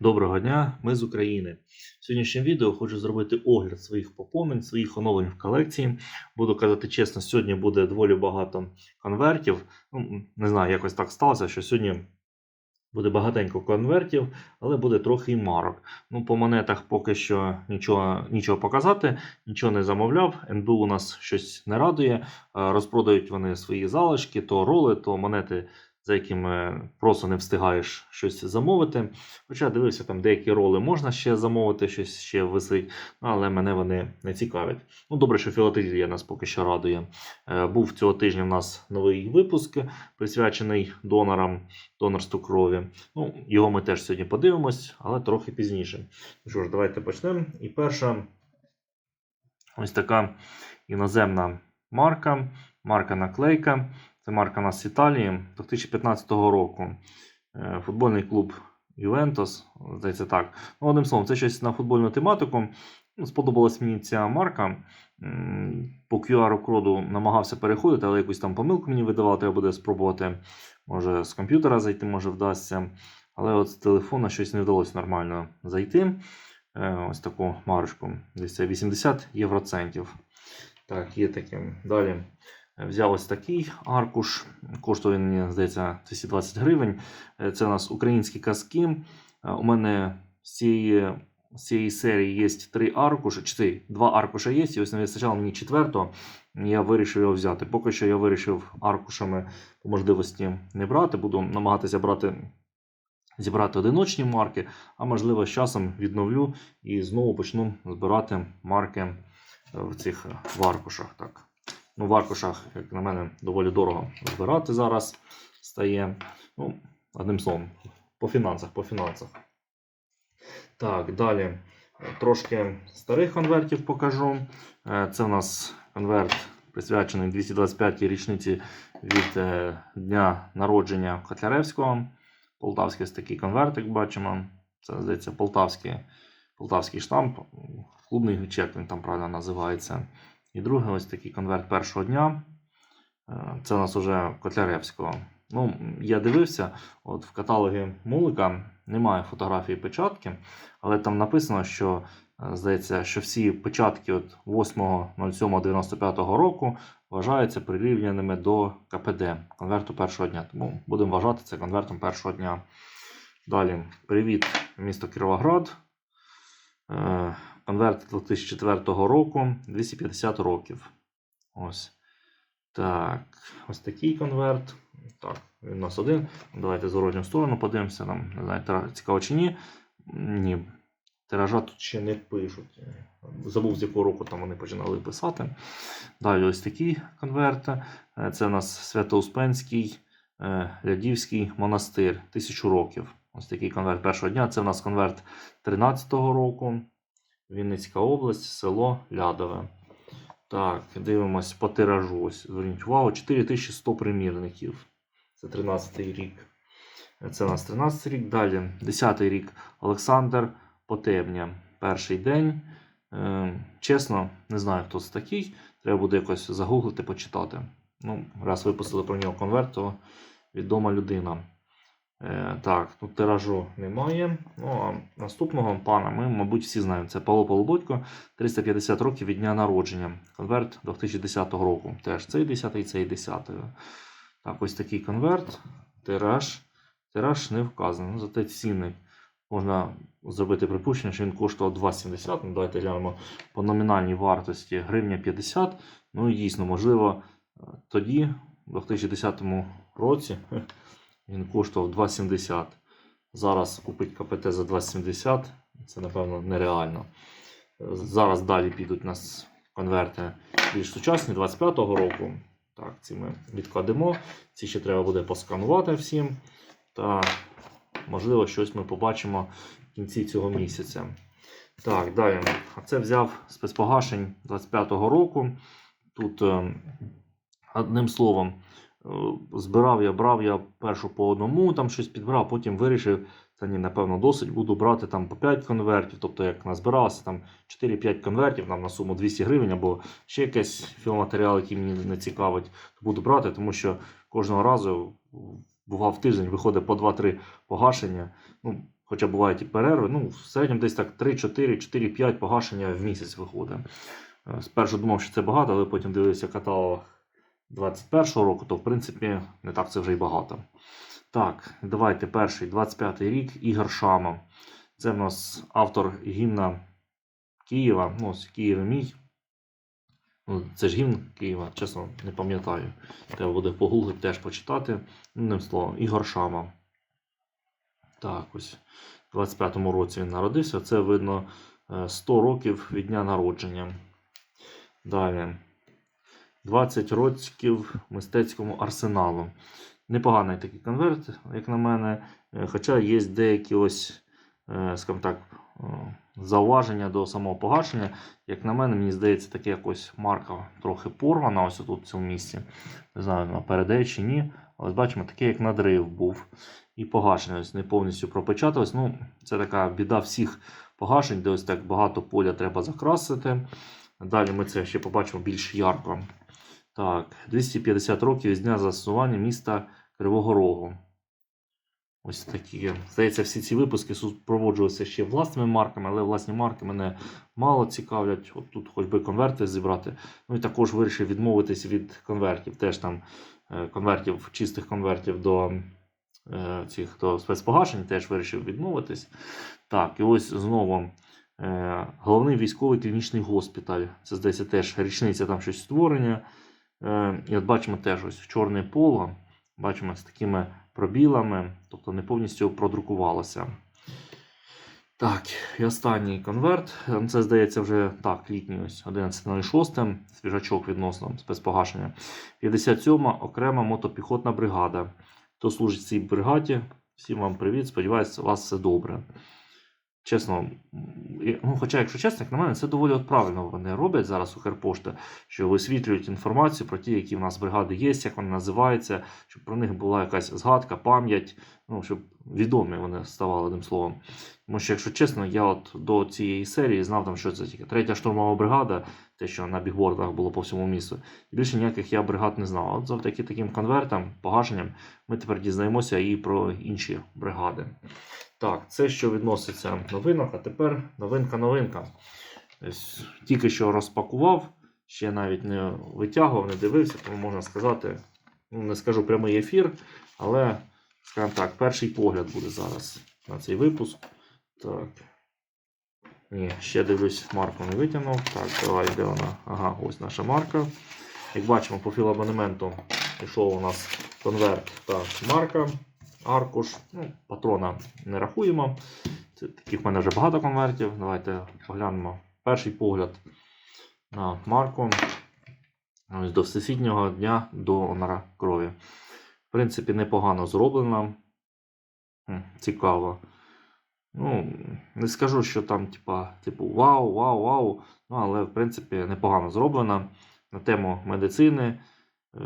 Доброго дня, ми з України. В сьогоднішньому відео хочу зробити огляд своїх поповнень, своїх оновлень в колекції. Буду казати чесно, сьогодні буде доволі багато конвертів. Ну, не знаю, якось так сталося, що сьогодні буде багатенько конвертів, але буде трохи і марок. Ну, по монетах поки що нічого, нічого показати, нічого не замовляв. НБУ у нас щось не радує. Е, Розпродають вони свої залишки, то роли, то монети за якими просто не встигаєш щось замовити. Хоча дивився, там деякі роли можна ще замовити, щось ще висить, але мене вони не цікавлять. Ну, добре, що філателія нас поки що радує. Е, Був цього тижня в нас новий випуск, присвячений донорам, донорству крові. Ну, його ми теж сьогодні подивимось, але трохи пізніше. Ну що ж, давайте почнемо. І перша ось така іноземна марка, марка наклейка. Це марка у нас з Італії 2015 року. Е, Футбольний клуб Ювентус. Здається так. Ну, одним словом, це щось на футбольну тематику. Ну, Сподобалась мені ця марка. По QR-коду намагався переходити, але якусь там помилку мені видавала, треба буде спробувати. Може, з комп'ютера зайти, може вдасться. Але от з телефона щось не вдалося нормально зайти. Е, Ось таку марочку. Десь це 80 євроцентів. Так, є таке. Далі. Взяв ось такий аркуш. Коштує він, мені здається, 220 гривень. Е, Це у нас українські казки. Е, У мене з цієї, з цієї серії є три аркуші, чи три, два аркуша є, і ось не вистачало мені четвертого. Я вирішив його взяти. Поки що я вирішив аркушами по можливості не брати. Буду намагатися брати. Зібрати одиночні марки, а можливо, з часом відновлю і знову почну збирати марки е, в цих аркушах. Так. Ну, в аркушах, як на мене, доволі дорого збирати зараз стає. Ну, одним словом, по фінансах, по фінансах. Так, далі трошки старих конвертів покажу. Е, Це у нас конверт присвячений 225-й річниці від е, дня народження Котляревського. Полтавський такий конверт, як бачимо. Це, здається, полтавський, полтавський штамп, клубний чек, він там правильно називається. І другий ось такий конверт першого дня. Е, Це у нас уже Котляревського. Ну, я дивився, от в каталогі Мулика немає фотографії печатки, але там написано, що е, здається, що всі печатки от 8.07.95 року вважаються прирівняними до КПД конверту першого дня. Тому будемо вважати це конвертом першого дня. Далі, привіт, місто Кіровоград. Конверт 2004 року 250 років. Ось. Так, ось такий конверт. Так, він у нас один. Давайте зворотню сторону подивимося. Нам не знаю, цікаво чи ні. Ні. Тиража тут ще не пишуть. Забув, з якого року там вони починали писати. Далі ось такий конверт. Це у нас Свято-Успенський е, Лядівський монастир. Тисячу років. Ось такий конверт першого дня. Це у нас конверт 13-го року. Вінницька область, село Лядове. Так, дивимось по тиражу. Ось, зверніть увагу, 4100 примірників. Це 13-й рік. Це у нас 13 рік. Далі, 10-й рік. Олександр Потебня. Перший день. Е, чесно, не знаю, хто це такий. Треба буде якось загуглити, почитати. Ну, раз випустили про нього конверт, то відома людина. Е, так, тут тиражу немає. Ну, а наступного пана ми, мабуть, всі знаємо. Це Павло Полободько, 350 років від дня народження. Конверт 2010 року. Теж цей 10 і цей 10. Так, ось такий конверт. Тираж. Тираж не вказаний. Ну, зате цінник. Можна зробити припущення, що він коштував 2,70. Ну, давайте глянемо по номінальній вартості гривня 50. Ну і дійсно, можливо, тоді, в 2010 році, він коштував 2,70. Зараз купити КПТ за 2,70 це, напевно, нереально. Зараз далі підуть у нас конверти більш сучасні 25-го року. Так, ці ми відкладемо. Ці ще треба буде посканувати всім. Та, можливо, щось ми побачимо в кінці цього місяця. Так, далі. А це взяв спецпогашень 25-го року. Тут, е, одним словом, збирав я, брав я першу по одному, там щось підбирав, потім вирішив, та ні, напевно, досить. Буду брати там по 5 конвертів. Тобто, як назбиралося там 4-5 конвертів нам на суму 200 гривень, або ще якийсь філматеріал, який мені не цікавить, то буду брати, тому що кожного разу бував тиждень, виходить по 2-3 погашення. Ну, хоча бувають і перерви. Ну, в середньому десь так 3-4, 4-5 погашення в місяць виходить. Е, Спершу думав, що це багато, але потім дивився каталог 21-го року, то в принципі не так це вже й багато. Так, давайте перший 25-й рік Ігор Шама. Це в нас автор гімна Києва. Ну, ось Київ мій. Ну, це ж гімн Києва, чесно, не пам'ятаю. Треба буде погуглити теж почитати. Одним словом, Ігор Шама. Так, ось в 25-му році він народився. Це видно е, 100 років від дня народження. Далі. 20 років мистецькому арсеналу. Непоганий такий конверт, як на мене. Е, Хоча є деякі ось, е, скажімо так, е, зауваження до самого погашення. Як на мене, мені здається, таке якось марка трохи порвана ось тут в цьому місці. Не знаю, вона передає чи ні. Але бачимо, таке як надрив був. І погашення ось не повністю пропечаталось. Ну, це така біда всіх погашень, де ось так багато поля треба закрасити. Далі ми це ще побачимо більш ярко. Так, 250 років з дня заснування міста Кривого Рогу. Ось такі. Здається, всі ці випуски супроводжувалися ще власними марками, але власні марки мене мало цікавлять. От тут хоч би конверти зібрати. Ну і також вирішив відмовитись від конвертів. Теж там е, конвертів, чистих конвертів до е, цих до спецпогашень теж вирішив відмовитись. Так, і ось знову е, головний військовий клінічний госпіталь. Це здається теж річниця там щось створення. Е, і от бачимо теж ось чорне поло. Бачимо з такими пробілами, тобто не повністю продрукувалося. Так, і останній конверт. Е, Це здається вже так, літній ось 11.06, свіжачок відносно спецпогашення. 57 окрема мотопіхотна бригада. Хто служить цій бригаді, всім вам привіт. Сподіваюся, у вас все добре. Чесно, ну, хоча, якщо чесно, як на мене, це доволі от правильно вони роблять зараз Укрпошта, що висвітлюють інформацію про ті, які в нас бригади є, як вони називаються, щоб про них була якась згадка, пам'ять, ну, щоб відомі вони ставали одним словом. Тому що, якщо чесно, я от до цієї серії знав, там, що це тільки третя штурмова бригада, те, що на бігбордах було по всьому місту. І більше ніяких я бригад не знав. От завдяки таким конвертам, погашенням, ми тепер дізнаємося і про інші бригади. Так, це що відноситься новинок, а тепер новинка-новинка. Тільки що розпакував, ще навіть не витягував, не дивився, тому можна сказати, ну не скажу прямий ефір, але, скажімо так, перший погляд буде зараз на цей випуск. Так. Ні, ще дивлюсь, марку не витягнув. Так, давай, де вона? Ага, ось наша марка. Як бачимо, по філабонементу пішов у нас конверт та марка, аркуш. Ну, патрона не рахуємо. Це, таких в мене вже багато конвертів. Давайте поглянемо перший погляд на марку. Ось до Всесвітнього дня донора крові. В принципі, непогано зроблено. Цікаво. Ну, не скажу, що там, типа, типу, вау, вау, вау. Ну, але, в принципі, непогано зроблено. На тему медицини. Е,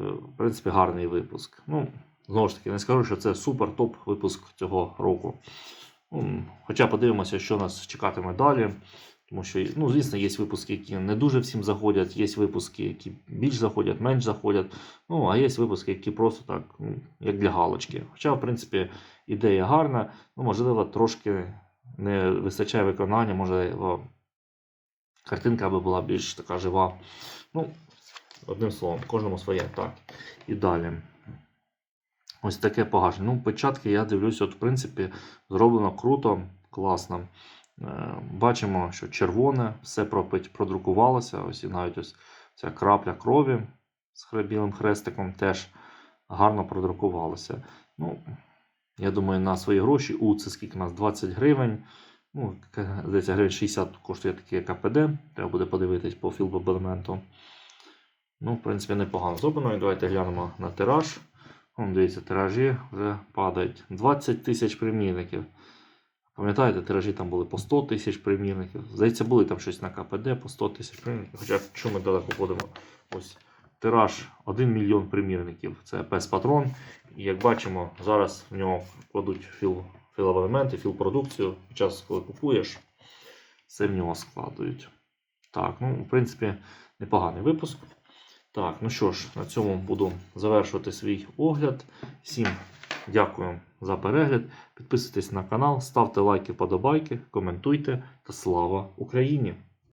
В принципі, гарний випуск. Ну, знову ж таки, не скажу, що це супер топ випуск цього року. Ну, Хоча подивимося, що нас чекатиме далі. Тому що, ну, звісно, є випуски, які не дуже всім заходять, є випуски, які більш заходять, менш заходять. Ну, а є випуски, які просто так, ну, як для галочки. Хоча, в принципі, ідея гарна, ну, можливо, трошки не вистачає виконання, можливо, картинка би була більш така жива. Ну, одним словом, кожному своє. Так. І далі. Ось таке погашення. Ну, печатки я дивлюся, от, в принципі, зроблено круто, класно. Е, Бачимо, що червоне, все продрукувалося. Ось і навіть ось ця крапля крові з білим хрестиком теж гарно продрукувалося. Ну, я думаю, на свої гроші у це скільки у нас 20 гривень. Ну, здається, гривень 60 коштує таке КПД. Треба буде подивитись по філбабелементу. Ну, в принципі, непогано зроблено. І давайте глянемо на тираж. Вон, дивіться, тиражі вже падають. 20 тисяч примірників. Пам'ятаєте, тиражі там були по 100 тисяч примірників. Здається, були там щось на КПД по 100 тисяч примірників. Хоча, якщо ми далеко ходимо, ось тираж 1 мільйон примірників. Це пес патрон. І як бачимо, зараз в нього кладуть філ, філоелементи, філпродукцію. Під час, коли купуєш, все в нього складують. Так, ну, в принципі, непоганий випуск. Так, ну що ж, на цьому буду завершувати свій огляд. Всім Дякую за перегляд. Підписуйтесь на канал, ставте лайки, подобайки, коментуйте та слава Україні!